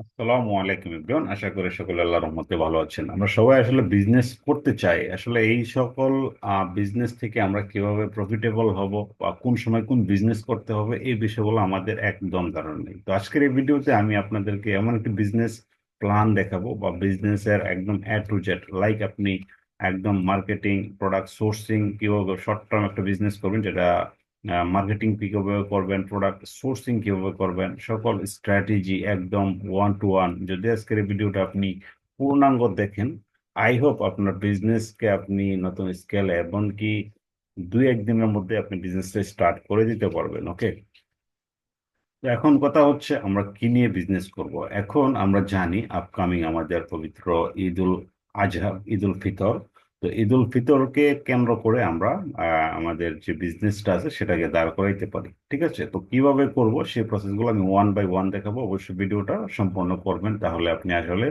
আসসালামু আলাইকুম ইব্রান আশা করি সকলে আল্লাহর রহমতে ভালো আছেন। আমরা সবাই আসলে বিজনেস করতে চাই। আসলে এই সকল বিজনেস থেকে আমরা কীভাবে প্রফিটেবল হব বা কোন সময় কোন বিজনেস করতে হবে এই বিষয়গুলো আমাদের একদম ধারণা নেই। তো আজকের এই ভিডিওতে আমি আপনাদেরকে এমন একটি বিজনেস প্ল্যান দেখাবো বা বিজনেসের একদম এ টু জেড লাইক আপনি একদম মার্কেটিং প্রোডাক্ট সোর্সিং কীভাবে শর্ট টার্ম একটা বিজনেস করবেন, যেটা মার্কেটিং কীভাবে করবেন প্রোডাক্ট সোর্সিং কীভাবে করবেন, সকল স্ট্র্যাটেজি একদম ওয়ান টু ওয়ান যদি আজকের ভিডিওটা আপনি পূর্ণাঙ্গ দেখেন আই হোপ আপনার বিজনেসকে আপনি নতুন স্কেলে এমনকি দুই একদিনের মধ্যে আপনি বিজনেসটা স্টার্ট করে দিতে পারবেন ওকে এখন কথা হচ্ছে আমরা কি নিয়ে বিজনেস করব। এখন আমরা জানি আপকামিং আমাদের পবিত্র ঈদুল আজহা ঈদ উল ফিতর। তো ঈদ উল ফিতরকে কেন্দ্র করে আমরা আমাদের যে বিজনেসটা আছে সেটাকে দাঁড় করাইতে পারি, ঠিক আছে? তো কীভাবে করব সেই প্রসেসগুলো আমি ওয়ান বাই ওয়ান দেখাবো, অবশ্যই ভিডিওটা সম্পূর্ণ করবেন, তাহলে আপনি আসলে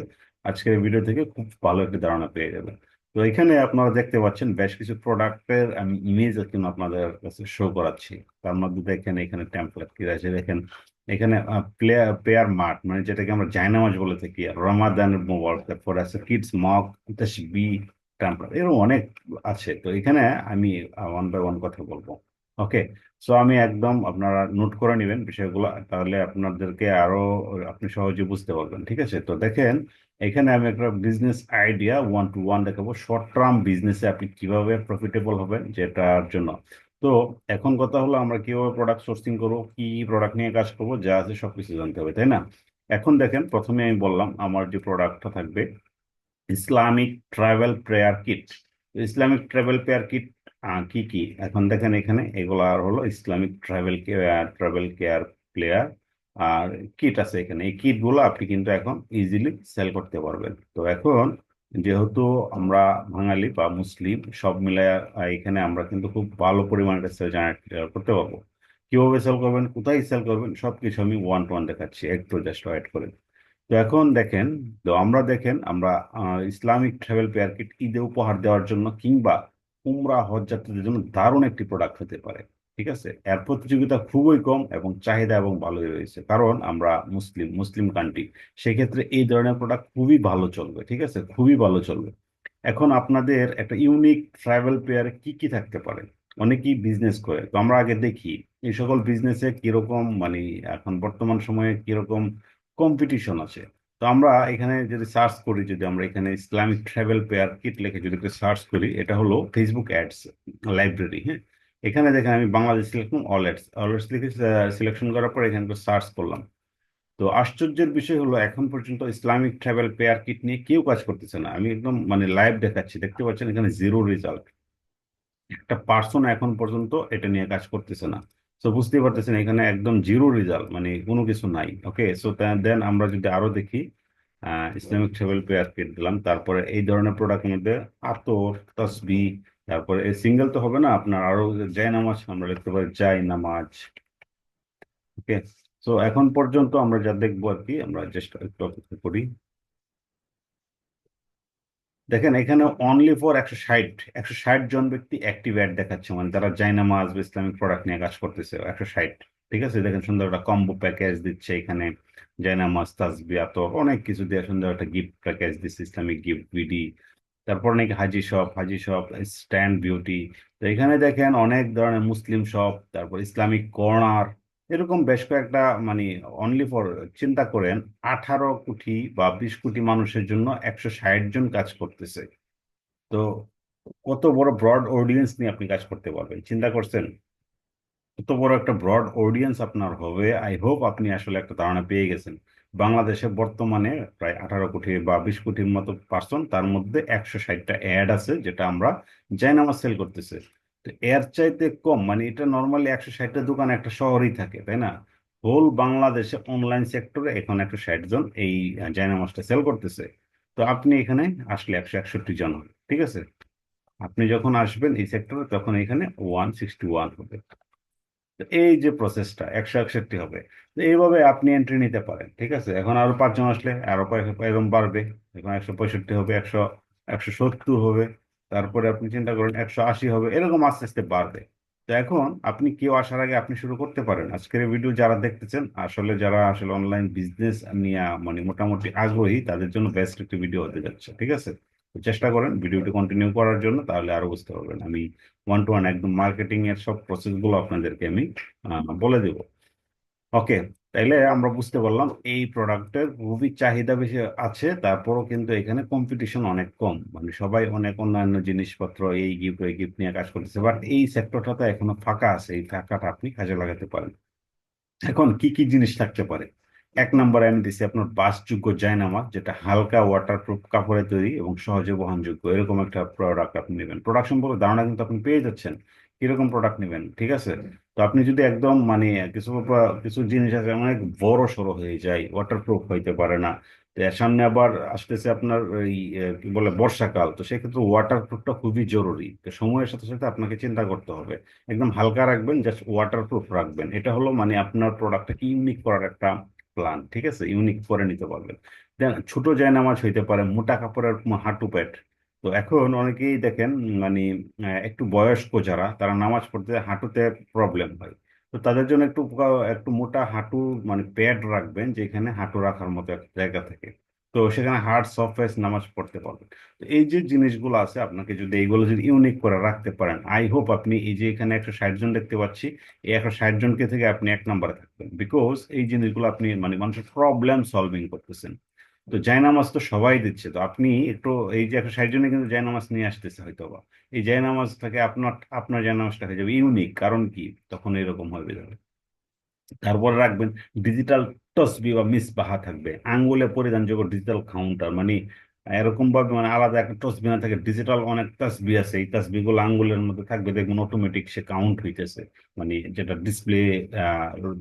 আজকের ভিডিও থেকে খুব ভালো একটি ধারণা পেয়ে যাবেন। তো এখানে আপনারা দেখতে পাচ্ছেন বেশ কিছু প্রোডাক্টের আমি ইমেজ কিন্তু আপনাদের কাছে শো করাচ্ছি। তার মধ্যে দেখেন এখানে টেমপ্লেট কি আছে দেখেন এখানে প্লেয়ার পেয়ার মার্ট মানে যেটাকে আমরা জায়নামাজ বলে থাকি রমাদান মোবাইল তারপর আছে কিডস মক বি টেম্পলেট এরকম অনেক আছে। তো এখানে আমি ওয়ান বাই ওয়ান কথা বলব। ওকে সো আমি একদম আপনারা নোট করে নেবেন বিষয়গুলো, তাহলে আপনাদেরকে আরও আপনি সহজে বুঝতে পারবেন। ঠিক আছে? তো দেখেন, এখানে আমি একটা business idea one two one দেখাবো। শর্ট টার্ম বিজনেসে আপনি কীভাবে প্রফিটেবল হবেন যেটার জন্য। তো এখন কথা হলো, আমরা কীভাবে প্রোডাক্ট সোর্সিং করব, কি প্রোডাক্ট নিয়ে কাজ করব, যা আছে সবকিছু জানতে হবে, তাই না? এখন দেখেন, প্রথমে আমি বললাম, আমার যে প্রোডাক্টটা থাকবে Islamic travel prayer kit. Islamic travel prayer kit কি কি? এখন দেখেন এখানে এগুলো আর হলো Islamic travel care travel care prayer আর কিট আছে এখানে। এই কিটগুলো আপনি কিন্তু এখন ইজিলি সেল করতে পারবেন। তো এখন যেহেতু আমরা বাঙালি বা মুসলিম, সব মিলায় এখানে আমরা কিন্তু খুব ভালো পরিমাণে সেল জেনারেট করতে পারব। কীভাবে সেল করবেন, কোথায় সেল করবেন, সবকিছু আমি ওয়ান টু ওয়ান দেখাচ্ছি। একটু জাস্ট ওয়েট করে। তো এখন দেখেন, তো আমরা দেখেন, আমরা ইসলামিক ট্রাভেল পেয়ার কিট ঈদে উপহার দেওয়ার জন্য কিংবা উমরা, হজ যাত্রীদের জন্য দারুণ একটি প্রোডাক্ট হতে পারে, ঠিক আছে? এর প্রতিযোগিতা খুবই কম এবং চাহিদা এবং ভালোই রয়েছে। কারণ আমরা মুসলিম মুসলিম কান্ট্রি সেক্ষেত্রে এই ধরনের প্রোডাক্ট খুবই ভালো চলবে, ঠিক আছে? খুবই ভালো চলবে। এখন আপনাদের একটা ইউনিক ট্রাভেল পেয়ারে কি কি থাকতে পারে? অনেকেই বিজনেস করে। তো আমরা আগে দেখি, এই সকল বিজনেসে কীরকম মানে এখন বর্তমান সময়ে কীরকম কম্পিটিশন আছে। তো আমরা এখানে যদি সার্চ করি, যদি আমরা এখানে ইসলামিক ট্রাভেল পেয়ার কিট লেখে যদি সার্চ করি, এটা হলো ফেসবুক অ্যাডস লাইব্রেরি হ্যাঁ? এখানে দেখেন আমি বাংলাদেশ লিখলাম অল অ্যাডস অল অ্যাডস লিখে সিলেকশন করার পর এখানে সার্চ করলাম। তো আশ্চর্যের বিষয় হলো, এখন পর্যন্ত ইসলামিক ট্রাভেল পেয়ার কিট নিয়ে কেউ কাজ করতেছে না। আমি একদম মানে লাইভ দেখাচ্ছি, দেখতে পাচ্ছেন এখানে জিরো রেজাল্ট একটা পার্সন এখন পর্যন্ত এটা নিয়ে কাজ করতেছে না। তো বুঝতেই পারতেছেন, এখানে একদম জিরো রেজাল্ট মানে কোনো কিছু নাই ওকে সো দেন আমরা যদি আরও দেখি ইসলামিক ট্রাভেল পেয়ার কিট দিলাম তারপরে এই ধরনের প্রোডাক্টের মধ্যে আতর, তসবি, তারপরে এই সিঙ্গেল তো হবে না, আপনার আরও জায় নামাজ আমরা লিখতে পারি জায় নামাজ ওকে তো এখন পর্যন্ত আমরা যা দেখব আর কি, আমরা চেষ্টা একটু অপেক্ষা করি। দেখেন, এখানে অনলি ফর একশো ষাট একশো ষাট জন ব্যক্তি অ্যাক্টিভ অ্যাড দেখাচ্ছে মানে তারা জাইনামাজ বা ইসলামিক প্রোডাক্ট নিয়ে কাজ করতেছে, একশো ষাট, ঠিক আছে? দেখেন, সুন্দর একটা কম্বো প্যাকেজ দিচ্ছে এখানে জাইনামাজ তাসবি আতর অনেক কিছু দিয়ে সুন্দর একটা গিফট প্যাকেজ দিচ্ছে ইসলামিক গিফট বিডি তারপর নাকি Haji shop Haji shop stand beauty তো এখানে দেখেন অনেক ধরনের মুসলিম শপ তারপর ইসলামিক কর্নার এরকম বেশ কয়েকটা মানে অনলি ফর চিন্তা করেন, আঠারো কোটি বা বিশ কোটি মানুষের জন্য একশো ষাট জন কাজ করতেছে। তো কত বড় ব্রড অডিয়েন্স নিয়ে আপনি কাজ করতে পারবেন, চিন্তা করছেন? কত বড় একটা ব্রড অডিয়েন্স আপনার হবে আই হোপ আপনি আসলে একটা ধারণা পেয়ে গেছেন। বাংলাদেশে বর্তমানে প্রায় আঠারো কোটি বা বিশ কোটির মতো পার্সন তার মধ্যে একশো ষাটটা অ্যাড আছে, যেটা আমরা জায়নামাজ সেল করতেছে। তো এর চাইতে কম মানে এটা নর্মালি একশো ষাটটা দোকান একটা শহরেই থাকে, তাই না? হোল বাংলাদেশে অনলাইন সেক্টরে এখন একশো ষাট জন এই জায়নামাজটা সেল করতেছে। তো আপনি এখানে আসলে একশো একষট্টি জন হবে, ঠিক আছে? আপনি যখন আসবেন এই সেক্টরে তখন এখানে ওয়ান সিক্সটি ওয়ান হবে। তো এই যে প্রসেসটা একশো একষট্টি হবে। তো এইভাবে আপনি এন্ট্রি নিতে পারেন, ঠিক আছে? এখন আরও পাঁচজন আসলে, আরও এরকম বাড়বে। এখন একশো পঁয়ষট্টি হবে, একশো একশো সত্তর হবে। তারপরে আপনি চিন্তা করেন একশো আশি হবে, এরকম আস্তে আস্তে বাড়বে। তো এখন আপনি কেউ আসার আগে আপনি শুরু করতে পারেন। আজকের ভিডিও যারা দেখতেছেন, আসলে যারা আসলে অনলাইন বিজনেস নিয়ে মানে মোটামুটি আগ্রহী, তাদের জন্য বেস্ট একটি ভিডিও হতে যাচ্ছে, ঠিক আছে? চেষ্টা করেন ভিডিওটি কন্টিনিউ করার জন্য, তাহলে আরও বুঝতে পারবেন। আমি ওয়ান টু ওয়ান একদম মার্কেটিং এর সব প্রসেসগুলো আপনাদেরকে আমি বলে দেবো। ওকে তাইলে আমরা বুঝতে পারলাম এই প্রোডাক্টের খুবই চাহিদা বেশি আছে, তারপরও কিন্তু এখানে কম্পিটিশন অনেক কম। মানে সবাই অনেক অন্যান্য জিনিসপত্র এই গিফট ওই গিফট নিয়ে কাজ করতেছে। বাট এই সেক্টরটাতে এখনও ফাঁকা আছে, এই ফাঁকাটা আপনি কাজে লাগাতে পারেন। এখন কি কি জিনিস থাকতে পারে? এক নম্বরে আমি দিচ্ছি আপনার বাসযোগ্য জায়নামাজ, যেটা হালকা ওয়াটারপ্রুফ কাপড়ে তৈরি এবং সহজে বহনযোগ্য। এরকম একটা প্রোডাক্ট আপনি নেবেন। প্রোডাক্ট সম্পর্কে ধারণা কিন্তু আপনি পেয়ে যাচ্ছেন। কীরকম প্রোডাক্ট নেবেন ঠিক আছে? তো আপনি যদি একদম মানে কিছু কিছু জিনিস আছে অনেক বড় সড়ো হয়ে যায় ওয়াটারপ্রুফ হইতে পারে না। তো এর সামনে আবার আসতেছে আপনার এই কি বলে বর্ষাকাল। তো সেক্ষেত্রে ওয়াটারপ্রুফটা খুবই জরুরি। তো সময়ের সাথে সাথে আপনাকে চিন্তা করতে হবে। একদম হালকা রাখবেন জাস্ট ওয়াটারপ্রুফ রাখবেন। এটা হলো মানে আপনার প্রোডাক্টটাকে ইউনিক করার একটা প্ল্যান ঠিক আছে? ইউনিক করে নিতে পারবেন। দেন ছোট জায়নামাজ হইতে পারে মোটা কাপড়ের হাঁটু প্যাড তো এখন অনেকেই দেখেন মানে একটু বয়স্ক যারা, তারা নামাজ পড়তে, হাঁটুতে প্রবলেম হয়। তো তাদের জন্য একটু একটু মোটা হাঁটু মানে প্যাড রাখবেন, যেখানে হাঁটু রাখার মতো একটা জায়গা থাকে। তো সেখানে হার্ড সফটওয়্যার নামাজ পড়তে পারবেন। তো এই যে জিনিসগুলো আছে, আপনাকে যদি এইগুলো যদি ইউনিক করে রাখতে পারেন আই হোপ আপনি এই যে এখানে একশো ষাট জন দেখতে পাচ্ছি, এই একশো ষাট জনকে থেকে আপনি এক নম্বরে থাকবেন। বিকজ এই জিনিসগুলো আপনি মানে মানুষের প্রবলেম সলভিং করতেছেন। তো জায়নামাজ তো সবাই দিচ্ছে। তো আপনি একটু এই যে একশো ষাট জনে কিন্তু জায়নামাজ নিয়ে আসতেছে হয়তো বা এই জায়নামাজটাকে আপনার আপনার জায়নামাজটা হয়ে যাবে ইউনিক, কারণ কি? তখন এরকম হবে যাবে। তারপর রাখবেন ডিজিটাল তসবি বা মিসবাহা থাকবে। আঙ্গুলে পরিধান পরিধানযোগ্য ডিজিটাল কাউন্টার মানে এরকম ভাবে মানে আলাদা একটা তসবি না থাকে ডিজিটাল অনেক তসবি আছে। এই তসবি গুলো আঙ্গুলের মধ্যে থাকবে, দেখবেন অটোমেটিক সে কাউন্ট হইতেছে। মানে যেটা ডিসপ্লে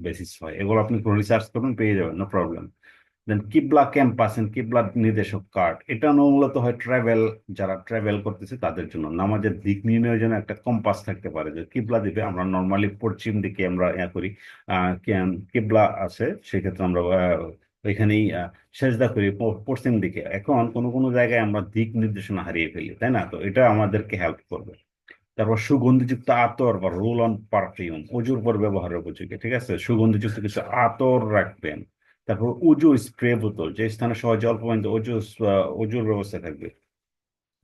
বেসিস হয়। এগুলো আপনি রিসার্চ করুন, পেয়ে যাবেন নো প্রবলেম দেন কিবলা ক্যাম্পাস এন্ড কিবলা নির্দেশক কার্ড এটা মূলত হয় ট্রাভেল যারা ট্রাভেল করতেছে তাদের জন্য। নামাজের দিক নির্ণয়ের জন্য একটা কম্পাস থাকতে পারে যে কিবলা দিবে। আমরা নর্মালি পশ্চিম দিকে আমরা ইয়া করি কিবলা আছে, সেক্ষেত্রে আমরা ওইখানেই সেজদা করি পশ্চিম দিকে। এখন কোনো কোনো জায়গায় আমরা দিক নির্দেশনা হারিয়ে ফেলি, তাই না? তো এটা আমাদেরকে হেল্প করবে। তারপর সুগন্ধিযুক্ত আতর বা রোল অন পারফিউম অজুর পর ব্যবহারের উপযোগী, ঠিক আছে? সুগন্ধিযুক্ত কিছু আতর রাখবেন। তারপর উজু স্প্রে বোতল যে স্থানে সহজে অল্প পানিতে আহ, অজুর ব্যবস্থা থাকবে।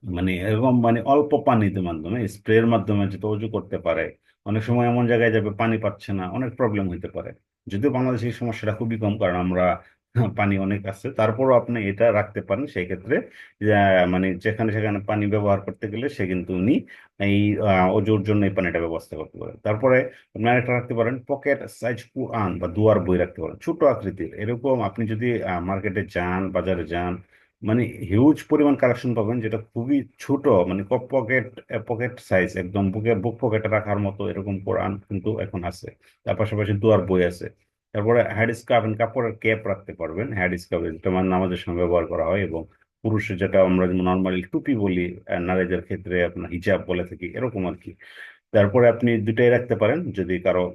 মানে এরকম মানে অল্প পানিতে মাধ্যমে স্প্রের মাধ্যমে যেটা অজু করতে পারে। অনেক সময় এমন জায়গায় যাবে পানি পাচ্ছে না অনেক প্রবলেম হইতে পারে। যদিও বাংলাদেশে এই সমস্যাটা খুবই কম কারণ আমরা পানি অনেক আছে, তারপরও আপনি এটা রাখতে পারেন। সেই ক্ষেত্রে মানে যেখানে সেখানে পানি ব্যবহার করতে গেলে সে কিন্তু উনি এই অজুর জন্য এই পানিটা ব্যবস্থা করতে পারেন। তারপরে আপনি আরেকটা রাখতে পারেন, পকেট সাইজ কুরআন বা দুয়ার বই রাখতে পারেন, ছোট আকৃতির। এরকম আপনি যদি মার্কেটে যান, বাজারে যান মানে হিউজ পরিমাণ কালেকশন পাবেন, যেটা খুবই ছোট মানে পকেট পকেট সাইজ একদম বুকে, বুক পকেটে রাখার মতো এরকম কোরআন কিন্তু এখন আছে। তার পাশাপাশি দুয়ার বই আছে। তারপরে হ্যাড স্কার্ফ কাপড়ের ক্যাপ রাখতে পারবেন। হ্যাড স্কার্ফ যেটা নামাজের সময় ব্যবহার করা হয় এবং পুরুষের যেটা আমরা নর্মালি টুপি বলি নারীদের ক্ষেত্রে আপনার হিজাব বলে থাকি, এরকম আর কি তারপরে আপনি দুটাই রাখতে পারেন, যদি কারও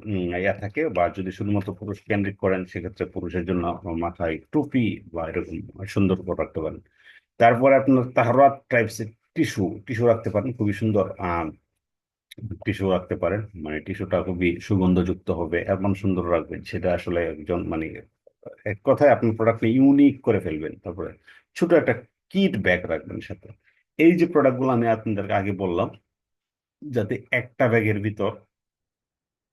ইয়া থাকে বা যদি শুধুমাত্র পুরুষ কেন্দ্রিক করেন, সেক্ষেত্রে পুরুষের জন্য মাথায় টুপি বা এরকম সুন্দর করে রাখতে পারেন। তারপরে আপনার তাহরাত টাইপসের টিস্যু টিস্যু রাখতে পারেন, খুবই সুন্দর টিস্যু রাখতে পারেন। মানে টিস্যুটা খুবই সুগন্ধযুক্ত হবে এমন সুন্দর রাখবেন সেটা আসলে একজন মানে এক কথায় আপনার প্রোডাক্ট ইউনিক করে ফেলবেন। তারপরে ছোট একটা কিট ব্যাগ রাখবেন সাথে। এই যে প্রোডাক্টগুলো আমি আপনাদেরকে আগে বললাম যাতে একটা ব্যাগের ভিতর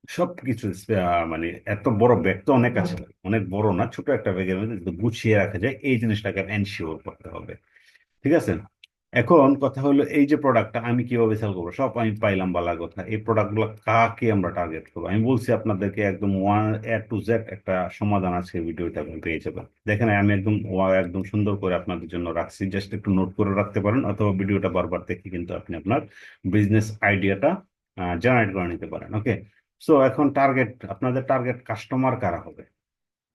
সবকিছু আহ, মানে এত বড় ব্যাগ তো অনেক আছে অনেক বড় না ছোট একটা ব্যাগের মধ্যে গুছিয়ে রাখা যায় এই জিনিসটাকে এনশিওর করতে হবে। ঠিক আছে? এখন কথা হলো, এই যে প্রোডাক্টটা আমি কীভাবে সেল করব? সব আমি পাইলাম বালা কথা। এই প্রোডাক্টগুলো কাকে আমরা টার্গেট করব? আমি বলছি আপনাদেরকে একদম ওয়ান এ টু জেড একটা সমাধান আছে ভিডিওতে আপনি পেয়ে যাবেন। দেখেন, আমি একদম একদম সুন্দর করে আপনাদের জন্য রাখছি। জাস্ট একটু নোট করে রাখতে পারেন, অথবা ভিডিওটা বারবার দেখে কিন্তু আপনি আপনার বিজনেস আইডিয়াটা জেনারেট করে নিতে পারেন ওকে সো এখন টার্গেট আপনাদের টার্গেট কাস্টমার কারা হবে?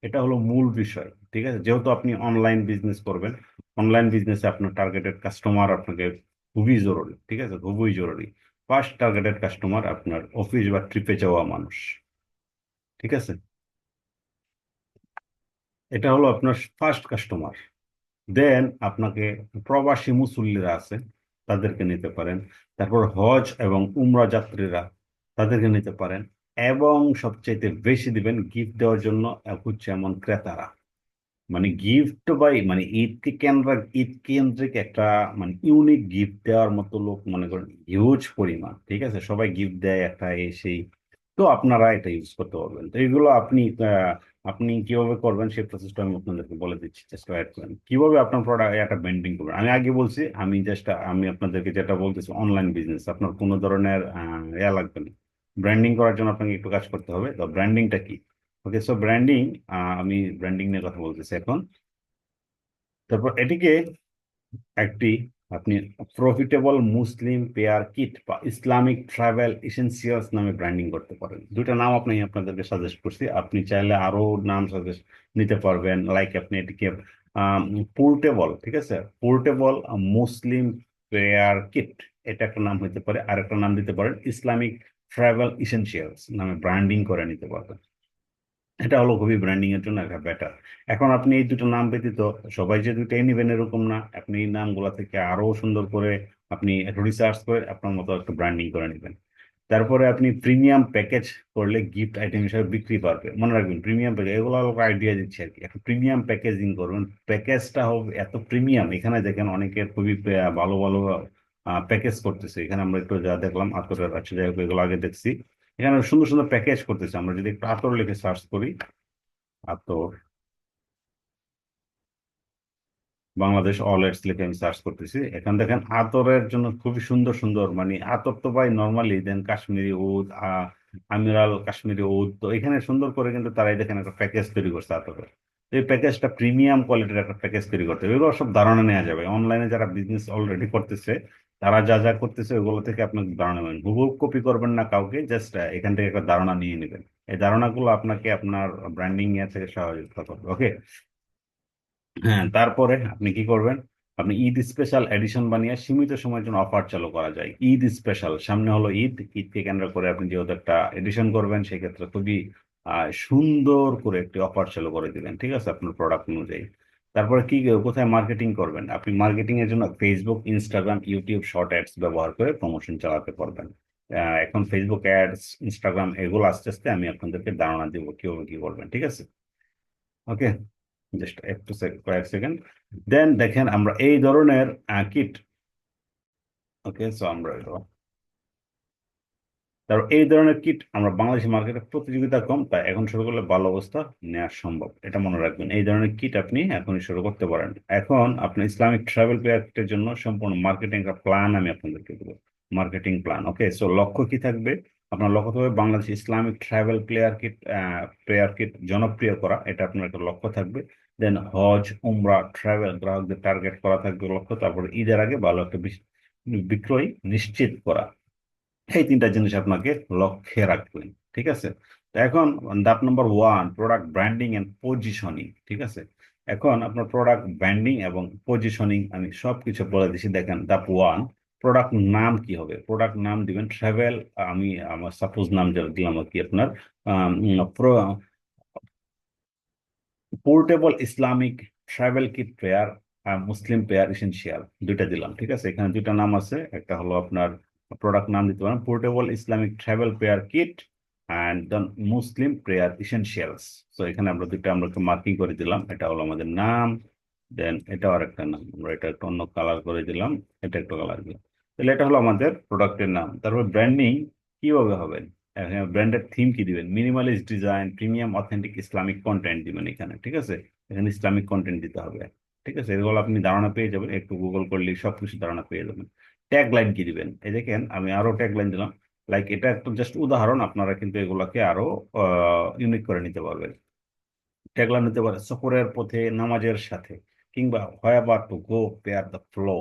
এটা হলো মূল বিষয়, ঠিক আছে? যেহেতু আপনি অনলাইন বিজনেস করবেন অনলাইন বিজনেসে আপনার টার্গেটেড কাস্টমার আপনাকে খুবই জরুরি, ঠিক আছে? খুবই জরুরি। ফার্স্ট টার্গেটেড কাস্টমার আপনার অফিস বা ট্রিপে যাওয়া মানুষ, ঠিক আছে? এটা হলো আপনার ফার্স্ট কাস্টমার দেন আপনাকে প্রবাসী মুসল্লিরা আছে, তাদেরকে নিতে পারেন। তারপর হজ এবং উমরা যাত্রীরা তাদেরকে নিতে পারেন। এবং সবচাইতে বেশি দিবেন গিফট দেওয়ার জন্য হচ্ছে এমন ক্রেতারা। মানে গিফট বাই মানে ঈদকে কেন্দ্র, ঈদ কেন্দ্রিক একটা মানে ইউনিক গিফট দেওয়ার মতো লোক মনে করেন হিউজ পরিমাণ, ঠিক আছে? সবাই গিফট দেয় একটা সেই তো আপনারা এটা ইউজ করতে পারবেন। তো এগুলো আপনি আপনি কীভাবে করবেন সেই প্রসেসটা আমি আপনাদেরকে বলে দিচ্ছি চেষ্টা অ্যাড করেন কীভাবে আপনার প্রোডাক্ট একটা ব্র্যান্ডিং করবেন? আমি আগে বলছি, আমি জাস্ট আমি আপনাদেরকে যেটা বলতেছি অনলাইন বিজনেস আপনার কোনো ধরনের ইয়া লাগবে না। ব্র্যান্ডিং করার জন্য আপনাকে একটু কাজ করতে হবে। তো ব্র্যান্ডিংটা কি? ওকে সো ব্র্যান্ডিং আমি ব্র্যান্ডিং নিয়ে কথা বলতেছি এখন। তারপর এটিকে একটি আপনি প্রফিটেবল মুসলিম পেয়ার কিট বা ইসলামিক ট্রাভেল ইসেন্সিয়ালস নামে ব্র্যান্ডিং করতে পারেন। দুটা নাম আপনি, আপনাদেরকে সাজেস্ট করছি। আপনি চাইলে আরও নাম সাজেস্ট নিতে পারবেন। লাইক আপনি এটিকে পোর্টেবল ঠিক আছে? পোর্টেবল মুসলিম পেয়ার কিট এটা একটা নাম হতে পারে। আর একটা নাম দিতে পারেন। ইসলামিক ট্রাভেল ইসেন্সিয়ালস নামে ব্র্যান্ডিং করে নিতে পারবেন। এটা হলো খুবই ব্র্যান্ডিং এর জন্য একটা বেটার এখন আপনি এই দুটো নাম ব্যতীত সবাই যে দুইটাই নেবেন এরকম না। আপনি এই নামগুলা থেকে আরও সুন্দর করে আপনি একটু রিসার্চ করে আপনার মতো একটু ব্র্যান্ডিং করে নেবেন। তারপরে আপনি প্রিমিয়াম প্যাকেজ করলে গিফট আইটেম হিসাবে বিক্রি পারবে। মনে রাখবেন প্রিমিয়াম প্যাকেজ এগুলো আইডিয়া দিচ্ছি আর কি। একটা প্রিমিয়াম প্যাকেজিং করবেন প্যাকেজটা হবে এত প্রিমিয়াম এখানে দেখেন অনেকের খুবই ভালো ভালো প্যাকেজ করতেছে। এখানে আমরা একটু যা দেখলাম আতরের আছে যাই হোক, এগুলো আগে দেখছি। এখানে সুন্দর সুন্দর প্যাকেজ করতেছে। আমরা যদি একটু আতর লিখে সার্চ করি, আতর। বাংলাদেশ অলএটস লিখে আমি সার্চ করতেছি। এখান দেখেন আতরের জন্য খুবই সুন্দর সুন্দর মানে আতর তো ভাই নর্মালি দেন কাশ্মীরি উদ আমিরাল, কাশ্মীরি উদ, তো এখানে সুন্দর করে কিন্তু তারাই দেখেন একটা প্যাকেজ তৈরি করছে আতরের। এই প্যাকেজটা প্রিমিয়াম কোয়ালিটির একটা প্যাকেজ তৈরি করতে হবে। এগুলো সব ধারণা নেওয়া যাবে। অনলাইনে যারা বিজনেস অলরেডি করতেছে তারা যা যা করতেছে ওগুলো থেকে আপনাকে ধারণা নেবেন হুবহু কপি করবেন না কাউকে জাস্ট এখান থেকে একটা ধারণা নিয়ে নেবেন। এই ধারণাগুলো আপনাকে আপনার ব্র্যান্ডিং এর থেকে সহযোগিতা করবে ওকে হ্যাঁ তারপরে আপনি কি করবেন? আপনি ঈদ স্পেশাল এডিশন বানিয়ে সীমিত সময়ের জন্য অফার চালু করা যায়। ঈদ স্পেশাল সামনে হলো ঈদ। ঈদকে কেন্দ্র করে আপনি যেহেতু একটা এডিশন করবেন, সেক্ষেত্রে খুবই সুন্দর করে একটি অফার চালু করে দিবেন, ঠিক আছে? আপনার প্রোডাক্ট অনুযায়ী। তারপরে কি, কোথায় মার্কেটিং করবেন? আপনি মার্কেটিং এর জন্য Facebook Instagram YouTube short ads ব্যবহার করে প্রমোশন চালাতে পারবেন। এখন ফেসবুক অ্যাডস ইনস্টাগ্রাম এগুলো আস্তে আস্তে আমি আপনাদেরকে ধারণা দিব কীভাবে কি করবেন ঠিক আছে? ওকে জাস্ট একটু কয়েক সেকেন্ড দেন দেখেন আমরা এই ধরনের কিট ওকে সো আমরা তারপর এই ধরনের কিট আমরা বাংলাদেশি মার্কেটে প্রতিযোগিতা কম, তাই এখন শুরু করলে ভালো অবস্থা নেওয়া সম্ভব। এটা মনে রাখবেন, এই ধরনের কিট আপনি এখনই শুরু করতে পারেন। এখন আপনি ইসলামিক ট্রাভেল প্লেয়ার জন্য সম্পূর্ণ মার্কেটিং প্ল্যান আমি আপনাদেরকে দেবো। মার্কেটিং প্ল্যান ওকে সো লক্ষ্য কি থাকবে? আপনার লক্ষ্য থাকবে Bangladesh Islamic travel prayer kit prayer kit জনপ্রিয় করা, এটা আপনার একটা লক্ষ্য থাকবে। দেন হজ, উমরা ট্রাভেল গ্রাহকদের টার্গেট করা থাকবে লক্ষ্য, তারপরে ঈদের আগে ভালো একটা বিক্রয় নিশ্চিত করা। এই তিনটা জিনিস আপনাকে লক্ষ্যে রাখবেন ঠিক আছে? এখন ধাপ নম্বর one product branding and positioning ঠিক আছে? এখন আপনার প্রোডাক্ট ব্র্যান্ডিং এবং পজিশনিং আমি সব কিছু বলে দিচ্ছি দেখেন ধাপ ওয়ান প্রোডাক্ট নাম কি হবে? প্রোডাক্ট নাম দিবেন ট্রাভেল আমি আমার সাপোজ নাম যেটা দিলাম আর কি আপনার portable Islamic travel kit prayer Muslim prayer essential দুইটা দিলাম, ঠিক আছে? এখানে দুইটা নাম আছে, একটা হলো আপনার প্রোডাক্ট নাম দিতে পারেন portable Islamic travel prayer kit and then Muslim prayer essentials তো এখানে আমরা দুটো আমরা মার্কিং করে দিলাম, এটা হলো আমাদের নাম দেন এটাও আর একটা নাম, আমরা এটা একটু অন্য কালার করে দিলাম, এটা একটু কালার দিলাম। তাহলে এটা হলো আমাদের প্রোডাক্টের নাম। তারপর ব্র্যান্ডিং কীভাবে হবে? ব্র্যান্ডের থিম কি দিবেন? Minimalist design premium authentic Islamic content দিবেন এখানে, ঠিক আছে? এখানে ইসলামিক কন্টেন্ট দিতে হবে, ঠিক আছে? এগুলো আপনি ধারণা পেয়ে যাবেন, একটু গুগল করলে সব কিছু ধারণা পেয়ে যাবেন। ট্যাগ লাইন কি দিবেন? এই দেখেন, আমি আরও ট্যাগ লাইন দিলাম। লাইক এটা একটা জাস্ট উদাহরণ, আপনারা কিন্তু এগুলাকে আরও ইউনিক করে নিতে পারবেন। ট্যাগ লাইন নিতে পারে, সফরের পথে, নামাজের সাথে কিংবা wherever to go prayer the flow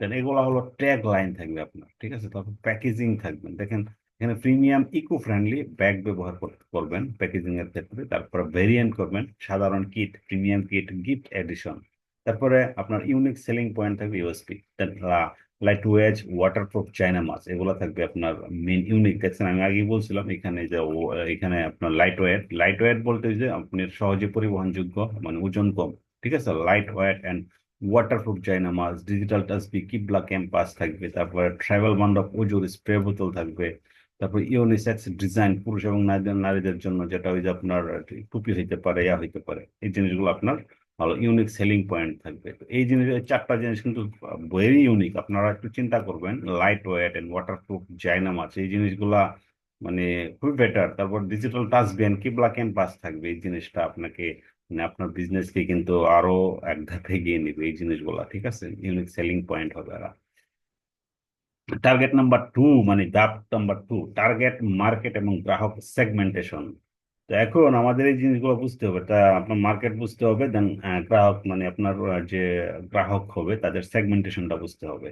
then এগুলো হলো ট্যাগ লাইন থাকবে আপনার, ঠিক আছে? তারপর প্যাকেজিং থাকবেন দেখেন, এখানে প্রিমিয়াম ইকো ফ্রেন্ডলি ব্যাগ ব্যবহার করবেন প্যাকেজিং এর ক্ষেত্রে। তারপরে ভেরিয়েন্ট করবেন, সাধারণ kit premium kit gift edition তারপরে আপনার ইউনিক সেলিং পয়েন্ট থাকবে ইউএসপি লাইট ওয়েজ ওয়াটারপ্রুফ চাইনা মাছ এগুলো থাকবে আপনার মেন ইউনিক দেখছেন, আমি আগেই বলছিলাম, এখানে যে এখানে আপনার লাইট ওয়েট লাইট ওয়েট বলতে যে আপনি সহজে পরিবহনযোগ্য মানে ওজন কম, ঠিক আছে? লাইট ওয়েট অ্যান্ড ওয়াটারপ্রুফ চাইনা মাছ ডিজিটাল টাচবি কিবলা ক্যাম্পাস থাকবে, তারপরে ট্রাভেল মান্ডপ ওজোর স্প্রে বোতল থাকবে, তারপর ইউনিসেক্স ডিজাইন পুরুষ এবং নারীদের জন্য যেটা ওই যে আপনার টুপি হইতে পারে, ইয়া হইতে পারে, এই জিনিসগুলো আপনার ভালো ইউনিক সেলিং পয়েন্ট থাকবে। এই জিনিস চারটা জিনিস কিন্তু ভেরি ইউনিক আপনারা একটু চিন্তা করবেন লাইট ওয়েট এন্ড ওয়াটারপ্রুফ জাইনাম আছে, এই জিনিসগুলা মানে খুবই বেটার তারপর ডিজিটাল টাচবেন কিবলা ক্যাম্পাস থাকবে, এই জিনিসটা আপনাকে মানে আপনার বিজনেসকে কিন্তু আরও এক ধাপ এগিয়ে নিবে এই জিনিসগুলা, ঠিক আছে? ইউনিক সেলিং পয়েন্ট হবে এরা টার্গেট নাম্বার টু মানে ধাপ নাম্বার টু টার্গেট মার্কেট এবং গ্রাহক সেগমেন্টেশন তো এখন আমাদের এই জিনিসগুলো বুঝতে হবে। তা আপনার মার্কেট বুঝতে হবে দেন গ্রাহক মানে আপনার যে গ্রাহক হবে, তাদের সেগমেন্টেশনটা বুঝতে হবে।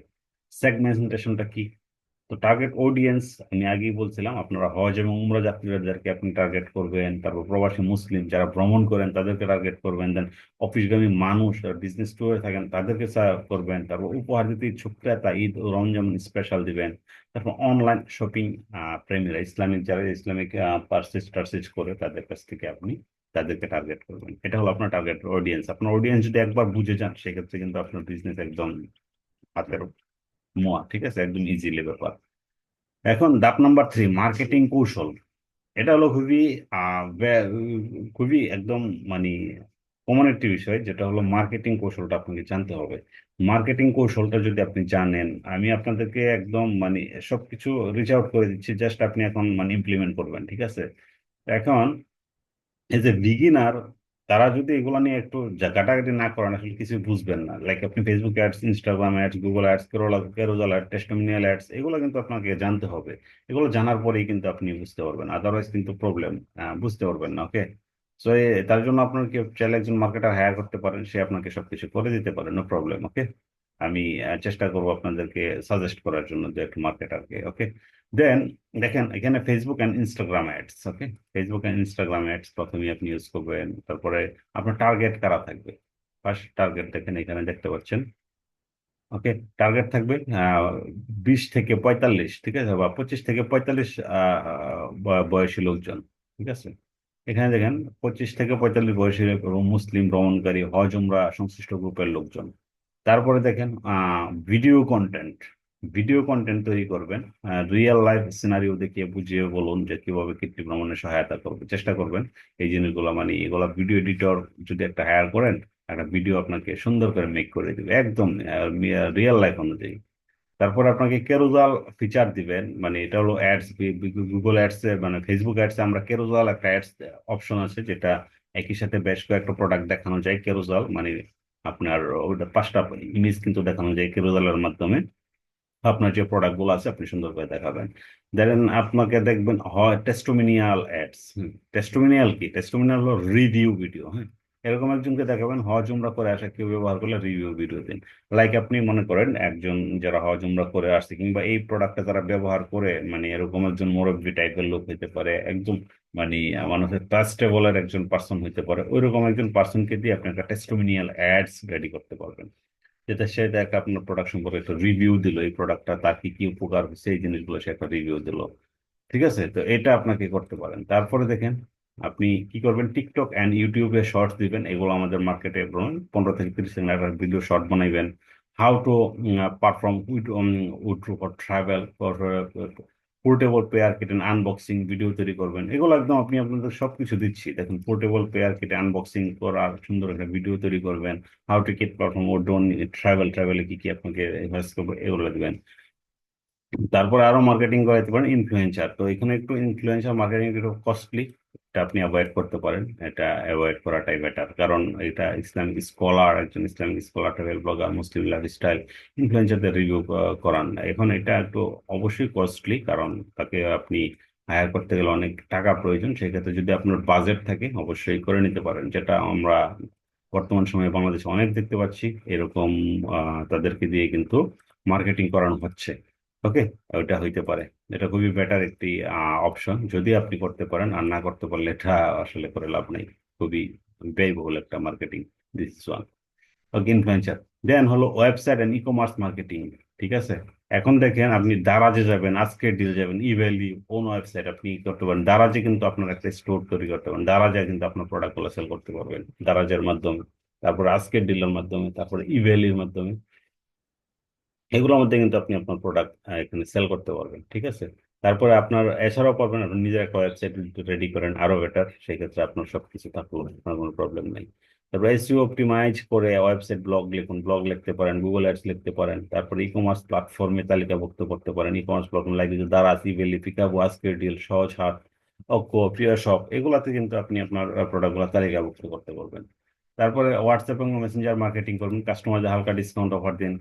সেগমেন্টেশনটা কি? তো টার্গেট অডিয়েন্স আমি আগেই বলছিলাম, আপনারা হজ এবং উমরা যাত্রীদেরকে আপনি টার্গেট করবেন, তারপর প্রবাসী মুসলিম যারা ভ্রমণ করেন, তাদেরকে টার্গেট করবেন দেন অফিসগামী মানুষ বিজনেস ট্যুরে থাকেন, তাদেরকে করবেন, তারপর উপহার দিতে ইচ্ছুক ক্রেতা ঈদ, রমজান স্পেশাল দিবেন। তারপর অনলাইন শপিং প্রেমীরা, ইসলামিক, যারা ইসলামিক পার্সেস টার্সেস করে তাদের কাছ থেকে আপনি তাদেরকে টার্গেট করবেন। এটা হলো আপনার টার্গেট অডিয়েন্স আপনার অডিয়েন্স যদি একবার বুঝে যান, সেক্ষেত্রে কিন্তু আপনার বিজনেস একদম হাতের মোয়া, ঠিক আছে? একদম ইজিলি ব্যাপার এখন ধাপ নাম্বার থ্রি মার্কেটিং কৌশল। এটা হলো খুবই খুবই একদম মানে কমন একটি বিষয়, যেটা হলো মার্কেটিং কৌশলটা আপনাকে জানতে হবে। মার্কেটিং কৌশলটা যদি আপনি জানেন, আমি আপনাদেরকে একদম মানে সবকিছু রিচ আউট করে দিচ্ছি জাস্ট আপনি এখন মানে ইমপ্লিমেন্ট করবেন, ঠিক আছে? এখন এই যে বিগিনার তারা যদি এগুলো নিয়ে একটু ঘাটাঘাটি না করেন, আসলে কিছু বুঝবেন না। লাইক আপনি Facebook ads Instagram ads Google ads কেরোলা carousel ad testimonial ads এগুলো কিন্তু আপনাকে জানতে হবে। এগুলো জানার পরেই কিন্তু আপনি বুঝতে পারবেন আদারওয়াইজ কিন্তু প্রবলেম বুঝতে পারবেন না ওকে সো তার জন্য আপনার কি চাইলে একজন মার্কেটার হায়ার করতে পারেন, সে আপনাকে সবকিছু করে দিতে পারে নো প্রবলেম ওকে আমি চেষ্টা করব আপনাদেরকে সাজেস্ট করার জন্য যে একটু মার্কেটারকে ওকে দেন দেখেন, এখানে Facebook and Instagram ads okay Facebook and Instagram ads প্রথমে আপনি ইউজ করবেন, তারপরে আপনার টার্গেট কারা থাকবে? ফার্স্ট টার্গেট দেখেন, এখানে দেখতে পাচ্ছেন ওকে টার্গেট থাকবে বিশ থেকে পঁয়তাল্লিশ, ঠিক আছে? বা পঁচিশ থেকে পঁয়তাল্লিশ বয়সী লোকজন, ঠিক আছে? এখানে দেখেন পঁচিশ থেকে পঁয়তাল্লিশ বয়সী মুসলিম ভ্রমণকারী, হজ, উমরা সংশ্লিষ্ট গ্রুপের লোকজন। তারপরে দেখেন ভিডিও কন্টেন্ট ভিডিও কন্টেন্ট তৈরি করবেন। রিয়েল লাইফ সিনারিও দেখিয়ে বুঝিয়ে বলুন যে কীভাবে কৃত্রিম ভ্রমণে সহায়তা করবে। চেষ্টা করবেন এই জিনিসগুলো মানে এগুলা ভিডিও এডিটর যদি একটা হায়ার করেন, একটা ভিডিও আপনাকে সুন্দর করে মেক করে দিবে। একদম রিয়েল লাইফ অনুযায়ী। তারপর আপনাকে কেরোজাল ফিচার দিবেন মানে এটা হলো অ্যাডস গুগল অ্যাডস মানে ফেসবুক অ্যাডস এ আমরা কেরোজাল একটা অ্যাডস অপশন আছে, যেটা একই সাথে বেশ কয়েকটা প্রোডাক্ট দেখানো যায় কেরোজাল মানে আপনার ওটা পাঁচটা ইমেজ কিন্তু দেখানো যায় কেরোজালের মাধ্যমে। আপনার যে প্রোডাক্টগুলো আছে, আপনি সুন্দর করে দেখাবেন। দেখেন আপনাকে দেখবেন হয় টেস্টোমিনিয়াল অ্যাডস টেস্টোমিনিয়াল কি? টেস্টোমিনিয়াল হলো রিভিউ ভিডিও হ্যাঁ। এরকম একজনকে দেখাবেন হজ উমরা করে আসা, কেউ ব্যবহার করলে রিভিউ ভিডিও দিন। লাইক আপনি মনে করেন একজন যারা হজ উমরা করে আসছে, কিংবা এই প্রোডাক্টটা তারা ব্যবহার করে মানে এরকম একজন মুরব্বী টাইপের লোক হইতে পারে, একদম মানে মানুষের ট্রাস্টেবলের একজন পার্সন হইতে পারে, ওইরকম একজন পার্সনকে দিয়ে আপনি একটা টেস্টোমিনিয়াল অ্যাডস রেডি করতে পারবেন। যেটা সে একটা আপনার প্রোডাক্ট সম্পর্কে একটা রিভিউ দিল, এই প্রোডাক্টটা তার কি কি উপকার হচ্ছে এই জিনিসগুলো সে একটা রিভিউ দিল। ঠিক আছে? তো এটা আপনাকে করতে পারেন। তারপরে দেখেন আপনি কি করবেন? টিকটক অ্যান্ড ইউটিউবে শর্টস দিবেন, এগুলো আমাদের মার্কেটে পনেরো থেকে তিরিশ সেকেন্ড একটা video short বানাইবেন। How to perform with with for travel portable prayer kitten unboxing video তৈরি করবেন, এগুলো একদম আপনি আপনাদের সব কিছু দিচ্ছি। দেখুন পোর্টেবল পেয়ার কিটে আনবক্সিং করার সুন্দর একটা ভিডিও তৈরি করবেন। হাউ টু কিট প্ল্যাটফর্ম ও ডোন ট্রাভেল ট্রাভেলে কি কি আপনাকে ইনভেস্ট করব, এগুলো দেবেন। তারপর আরও মার্কেটিং করাইতে পারেন ইনফ্লুয়েন্সার তো এখানে একটু ইনফ্লুয়েন্সার মার্কেটিং একটু কস্টলি এটা আপনি অ্যাভয়েড করতে পারেন। এটা অ্যাভয়েড করাটাই বেটার কারণ এটা ইসলামিক স্কলার একজন Islamic scholar travel blogger Muslim lifestyle ইনফ্লুয়েন্সারদের review করান। এখন এটা একটু অবশ্যই কস্টলি কারণ তাকে আপনি হায়ার করতে গেলে অনেক টাকা প্রয়োজন। সেক্ষেত্রে যদি আপনার বাজেট থাকে, অবশ্যই করে নিতে পারেন। যেটা আমরা বর্তমান সময়ে বাংলাদেশে অনেক দেখতে পাচ্ছি, এরকম তাদেরকে দিয়ে কিন্তু মার্কেটিং করানো হচ্ছে। ওকে ওইটা হইতে পারে। এটা খুবই বেটার একটি অপশন যদি আপনি করতে পারেন, আর না করতে পারলে এটা আসলে করে লাভ নেই। খুবই ব্যয়বহুল একটা marketing this one okay influencer then হলো website and e commerce marketing ঠিক আছে? এখন দেখেন আপনি দারাজে যাবেন আজকের ডিল যাবেন ইভ্যালি কোন ওয়েবসাইট আপনি করতে পারেন। দারাজে কিন্তু আপনার একটা স্টোর তৈরি করতে পারেন। দারাজে কিন্তু আপনার প্রোডাক্টগুলো সেল করতে পারবেন। দারাজের মাধ্যমে, তারপর আজকের ডিলের মাধ্যমে, তারপরে ইভ্যালির মাধ্যমে। এগুলোর মধ্যে কিন্তু আপনি আপনার প্রোডাক্ট এখানে সেল করতে পারবেন, ঠিক আছে? তারপরে আপনার এছাড়াও পারবেন, আপনি নিজের একটা ওয়েবসাইট রেডি করেন, আরও বেটার সেক্ষেত্রে আপনার সবকিছু থাকল, আপনার কোনো প্রবলেম নেই। তারপরে এসইও অপটিমাইজ করে ওয়েবসাইট ব্লগ লিখুন ব্লগ লিখতে পারেন গুগল অ্যাডস লিখতে পারেন, তারপরে ই কমার্স প্ল্যাটফর্মে তালিকাভুক্ত করতে পারেন e commerce platform like Daraz Evaly Pickaboo আজকের ডিল সহজ হাট অক্কো প্রিয় শপ এগুলাতে কিন্তু আপনি আপনার প্রোডাক্টগুলো তালিকাভুক্ত করতে পারবেন। তারপরে হোয়াটসঅ্যাপ এবং মেসেঞ্জার মার্কেটিং করবেন কাস্টমাইজে হালকা ডিসকাউন্ট অফার দিন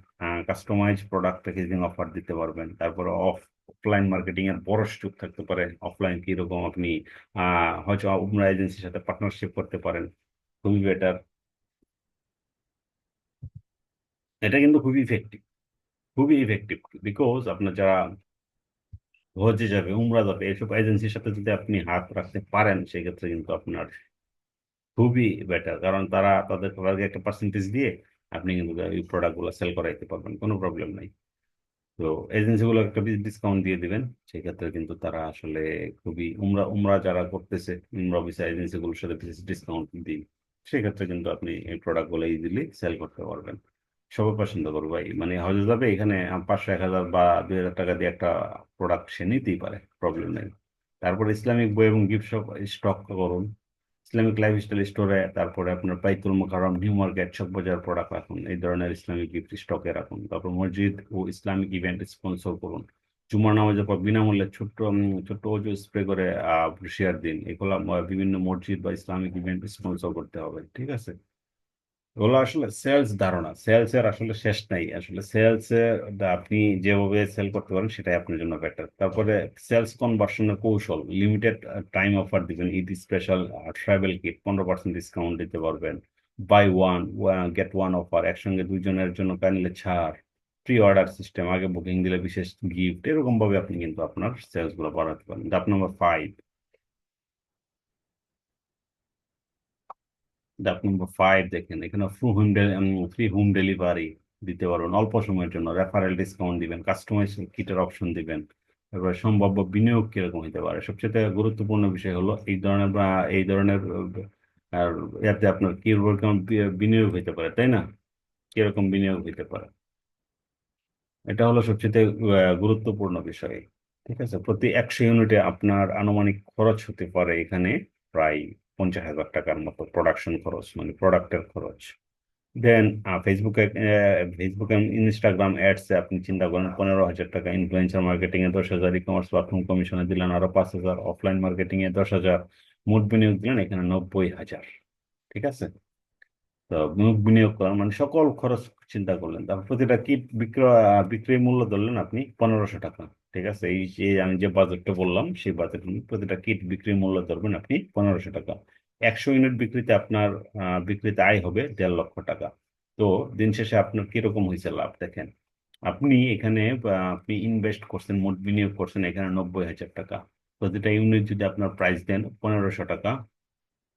কাস্টমাইজ প্রোডাক্ট প্যাকেজিং অফার দিতে পারবেন। তারপরে অফ অফলাইন মার্কেটিং এর বড় সুযোগ থাকতে পারে অফলাইন কীরকম আপনি হয়তো উমরা এজেন্সির সাথে পার্টনারশিপ করতে পারেন, খুবই বেটার এটা কিন্তু খুবই ইফেক্টিভ খুবই ইফেক্টিভ বিকজ আপনার যারা হজে যাবে, উমরা যাবে, এসব এজেন্সির সাথে যদি আপনি হাত রাখতে পারেন, সেক্ষেত্রে কিন্তু আপনার খুবই বেটার কারণ তারা তাদের তাদেরকে একটা পার্সেন্টেজ দিয়ে আপনি কিন্তু এই প্রোডাক্টগুলো সেল করাইতে পারবেন, কোনো প্রবলেম নাই। তো এজেন্সিগুলো একটা ডিসকাউন্ট দিয়ে দিবেন, সেক্ষেত্রে কিন্তু তারা আসলে খুবই উমরা উমরা যারা করতেছে, উমরা ভিসা এজেন্সিগুলোর সাথে বিশেষ ডিসকাউন্ট দিন, সেক্ষেত্রে কিন্তু আপনি এই প্রোডাক্টগুলো ইজিলি সেল করতে পারবেন। সবাই পছন্দ করব ভাই মানে হয়তো যাবে এখানে পাঁচশো, এক হাজার বা দুই হাজার টাকা দিয়ে একটা প্রোডাক্ট সে নিতেই পারে প্রবলেম নেই। তারপর ইসলামিক বই এবং গিফট শপ স্টক করুন। ইসলামিক লাইফস্টাইল স্টোরে তারপরে আপনার Baitul Mukarram New Market Chowk Bazar product রাখুন, এই ধরনের ইসলামিক গিফট স্টকে রাখুন। তারপর মসজিদ ও ইসলামিক ইভেন্ট স্পন্সর করুন। জুমার নামাজের পর বিনামূল্যে ছোট্ট ছোট্ট ওজু স্প্রে করে শেয়ার দিন। এগুলো বিভিন্ন মসজিদ বা ইসলামিক ইভেন্ট স্পন্সর করতে হবে, ঠিক আছে? ওগুলো আসলে সেলস ধারণা। সেলস এর আসলে শেষ নাই। আসলে সেলস আপনি যেভাবে সেল করতে পারেন, সেটাই আপনার জন্য বেটার তারপরে সেলস কনভার্সনের কৌশল। লিমিটেড টাইম অফার দিবেন। ঈদ স্পেশাল ট্রাভেল কিট পনেরো পার্সেন্ট ডিসকাউন্ট দিতে পারবেন। Buy one get one offer একসঙ্গে দুইজনের জন্য প্যানেলে ছাড় প্রি অর্ডার সিস্টেম আগে বুকিং দিলে বিশেষ গিফট এরকম ভাবে আপনি কিন্তু আপনার সেলসগুলো বাড়াতে পারেন। ধাপ নম্বর ফাইভ ধাপ নম্বর ফাইভ দেখেন, এখানে free home free home delivery দিতে পারবেন। অল্প সময়ের জন্য রেফারেল ডিসকাউন্ট দিবেন কাস্টমাইজ কিটের অপশন দিবেন। এবার সম্ভাব্য বিনিয়োগ কীরকম হতে পারে? সবচেয়ে গুরুত্বপূর্ণ বিষয় হলো এই ধরনের এই ধরনের, আর ইয়াতে আপনার কীরকম বিনিয়োগ হইতে পারে, তাই না? কীরকম বিনিয়োগ হইতে পারে? এটা হলো সবচেয়ে গুরুত্বপূর্ণ বিষয়, ঠিক আছে? প্রতি একশো ইউনিটে আপনার আনুমানিক খরচ হতে পারে এখানে প্রায় পঞ্চাশ হাজার টাকার মতো প্রোডাকশন খরচ মানে প্রোডাক্টের খরচ। দেন ফেসবুকে ফেসবুক ইনস্টাগ্রাম অ্যাডসে আপনি চিন্তা করেন, পনেরো হাজার টাকা ইনফ্লুয়েন্সার মার্কেটিং এ দশ হাজার ই কমার্স প্ল্যাটফর্ম কমিশনে দিলেন আরও পাঁচ হাজার অফলাইন মার্কেটিং এ দশ হাজার, মোট বিনিয়োগ দিলেন এখানে নব্বই হাজার। ঠিক আছে? তো বিনিয়োগ করেন মানে সকল খরচ চিন্তা করলেন। তারপর প্রতিটা কিট বিক্রয় বিক্রয় মূল্য ধরলেন আপনি পনেরোশো টাকা। ঠিক আছে? এই যে আমি যে বাজেটটা বললাম, সেই বাজেট প্রতিটা কিট বিক্রি মূল্য ধরবেন আপনি পনেরোশো টাকা। একশো ইউনিট বিক্রিতে আপনার বিক্রিতে আয় হবে দেড় লক্ষ টাকা। তো দিন শেষে আপনার কীরকম হয়েছে লাভ দেখেন? আপনি এখানে আপনি ইনভেস্ট করছেন, মোট বিনিয়োগ করছেন এখানে নব্বই হাজার টাকা। প্রতিটা ইউনিট যদি আপনার প্রাইস দেন পনেরোশো টাকা।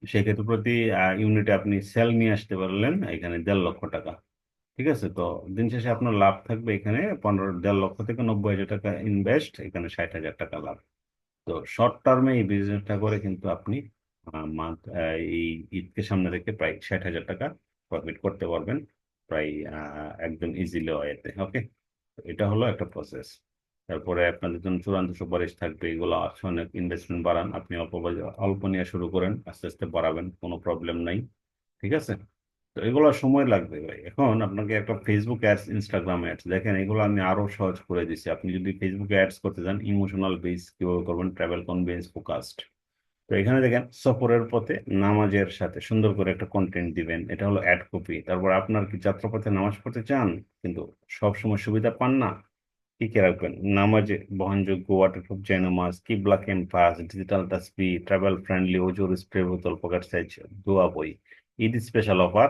সেক্ষেত্রে প্রতি ইউনিটে আপনি সেল নিয়ে আসতে পারলেন এখানে দেড় লক্ষ টাকা। ঠিক আছে? তো দিন শেষে আপনার লাভ থাকবে এখানে পনেরো, দেড় লক্ষ থেকে নব্বই হাজার টাকা ইনভেস্ট এখানে ষাট হাজার টাকা লাভ। তো শর্ট টার্মে এই বিজনেসটা করে কিন্তু আপনি মান্থ এই ঈদকে সামনে রেখে প্রায় ষাট হাজার টাকা প্রফিট করতে পারবেন। প্রায় একদম ইজিলি ওয়েতে ওকে এটা হলো একটা প্রসেস তারপরে আপনাদের জন্য চূড়ান্ত সুপারিশ থাকবে, এগুলো অনেক ইনভেস্টমেন্ট বাড়ান, আপনি অল্প অল্প নিয়ে শুরু করেন, আস্তে আস্তে বাড়াবেন, কোনো প্রবলেম নাই, ঠিক আছে? এগুলো সময় লাগবে ভাই। এখন আপনাকে একটা ফেসবুক অ্যাডস ইনস্টাগ্রাম অ্যাডস দেখেন এগুলো আমি আরও সহজ করে দিচ্ছি আপনি যদি ফেসবুকে অ্যাডস করতে চান ইমোশনাল বেস কীভাবে করবেন ট্রাভেল কনভেন্স ফোকাসড তো এখানে দেখেন, সফরের পথে নামাজের সাথে সুন্দর করে একটা কন্টেন্ট দিবেন। এটা হলো অ্যাড কপি তারপর আপনার কি যাত্রাপথে নামাজ পড়তে চান, কিন্তু সব সময় সুবিধা পান না কি কে রাখবেন। নামাজে বহনযোগ্য ওয়াটারপ্রুফ জায়নামাজ কিবলা ক্যাম্পাস ডিজিটাল তাসবি ট্রাভেল ফ্রেন্ডলি ওজোর স্প্রে বোতল পকেট সাইজ দোয়া বই। Eid special offer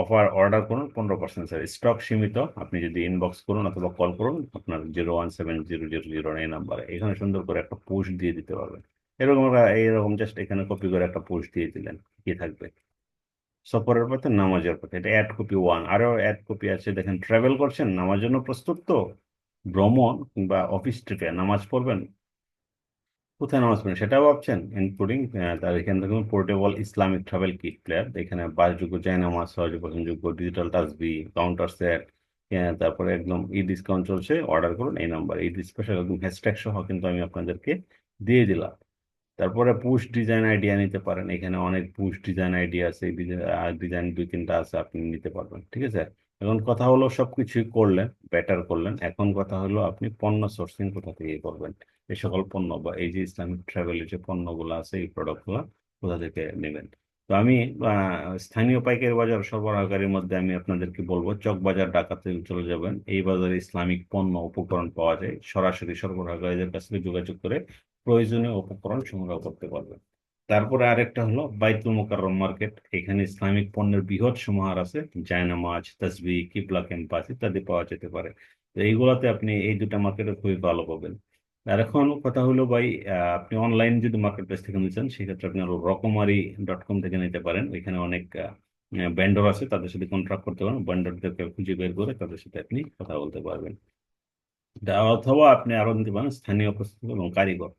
offer order করুন পনেরো পার্সেন্ট স্যার স্টক সীমিত। আপনি যদি ইনবক্স করুন অথবা কল করুন, আপনার zero one seven zero zero zero এই নাম্বারে এখানে সুন্দর করে একটা পোস্ট দিয়ে দিতে পারবেন। এরকম এইরকম জাস্ট এখানে কপি করে একটা পোস্ট দিয়ে দিলেন। কি থাকবে? সফরের পথে, নামাজের পথে। এটা অ্যাড কপি ওয়ান আরও অ্যাড কপি আছে। দেখেন ট্রাভেল করছেন নামার জন্য প্রস্তুত তো? ভ্রমণ কিংবা অফিস ট্রিপে নামাজ পড়বেন কোথায় নামাজ পড়েন সেটাও ভাবছেন ইনক্লুডিং তার এখানে দেখুন portable Islamic travel kit player এখানে বাসযোগ্য জায় নামাজ সহজে পছন্দযোগ্য ডিজিটাল টাসবি কাউন্টার সেট তারপরে একদম ই ডিসকাউন্ট চলছে অর্ডার করুন এই নাম্বার এই স্পেশাল একদম হ্যাশট্যাগ সহ কিন্তু আমি আপনাদেরকে দিয়ে দিলাম। তারপরে পুশ ডিজাইন আইডিয়া নিতে পারেন, এখানে অনেক পুশ ডিজাইন আইডিয়া আছে ডিজাইন দুই তিনটা আছে, আপনি নিতে পারবেন, ঠিক আছে? এখন কথা হলো সব কিছুই করলেন বেটার করলেন, এখন কথা হলো আপনি পণ্য সোর্সিং কোথা থেকে করবেন। এই সকল পণ্য বা এই যে ইসলামিক ট্রাভেলের যে পণ্যগুলো আছে, এই প্রোডাক্টগুলো কোথা থেকে নেবেন? তো আমি স্থানীয় পাইকারি বাজার সরবরাহকারীর মধ্যে আমি আপনাদেরকে বলব, চক বাজার ঢাকাতে চলে যাবেন। এই বাজারে ইসলামিক পণ্য উপকরণ পাওয়া যায়। সরাসরি সরবরাহকারীদের কাছ থেকে যোগাযোগ করে প্রয়োজনীয় উপকরণ সংগ্রহ করতে পারবেন। তারপরে আরেকটা হলো বাইতুল মোকাররম মার্কেট। এখানে ইসলামিক পণ্যের বৃহৎ সমাহার আছে। জায়নামাজ তাসবি কিবলা, ক্যাম্পাস ইত্যাদি পাওয়া যেতে পারে। তো এইগুলাতে আপনি এই দুটা মার্কেটে খুবই ভালো পাবেন। আর এখন কথা হলো ভাই আপনি অনলাইন যদি মার্কেট প্লেস থেকে নিচ্ছেন সেক্ষেত্রে আপনি রকমারি ডট কম থেকে নিতে পারেন। ওইখানে অনেক ভেন্ডর আছে, তাদের সাথে কন্ট্রাক্ট করতে পারেন। ভেন্ডরদেরকে খুঁজে বের করে তাদের সাথে আপনি কথা বলতে পারবেন। অথবা আপনি আরও নিতে পারেন স্থানীয় প্রস্তুত এবং কারিগর।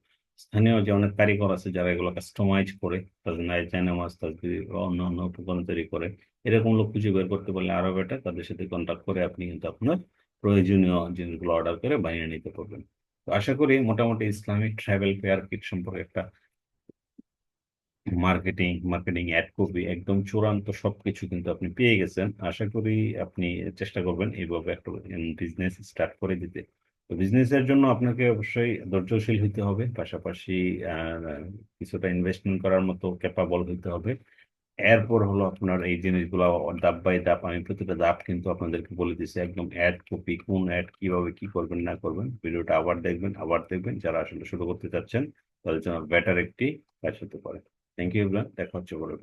স্থানীয় যে অনেক কারিগর আছে যারা এগুলো কাস্টমাইজ করে, তাদের নাই চায়না মাছ তাদের অন্য অন্য উপকরণ তৈরি করে, এরকম লোক খুঁজে বের করতে পারলে আরও বেটার তাদের সাথে কন্ট্যাক্ট করে আপনি কিন্তু আপনার প্রয়োজনীয় জিনিসগুলো অর্ডার করে বানিয়ে নিতে পারবেন। তো আশা করি মোটামুটি ইসলামিক ট্রাভেল ফেয়ার কিট সম্পর্কে একটা মার্কেটিং মার্কেটিং অ্যাড কপি একদম চূড়ান্ত সবকিছু কিন্তু আপনি পেয়ে গেছেন। আশা করি আপনি চেষ্টা করবেন এইভাবে একটা বিজনেস স্টার্ট করে দিতে। তো বিজনেসের জন্য আপনাকে অবশ্যই ধৈর্যশীল হইতে হবে। পাশাপাশি কিছুটা ইনভেস্টমেন্ট করার মতো ক্যাপাবল হইতে হবে। এরপর হলো আপনার এই জিনিসগুলো ধাপ বাই ধাপ, আমি প্রতিটা ধাপ কিন্তু আপনাদেরকে বলে দিচ্ছি একদম অ্যাড কপি কোন অ্যাড কীভাবে কি করবেন, না করবেন, ভিডিওটা আবার দেখবেন আবার দেখবেন, যারা আসলে শুরু করতে চাচ্ছেন, তাদের জন্য বেটার একটি কাজ হতে পারে। থ্যাংক ইউ দেখা হচ্ছে পরের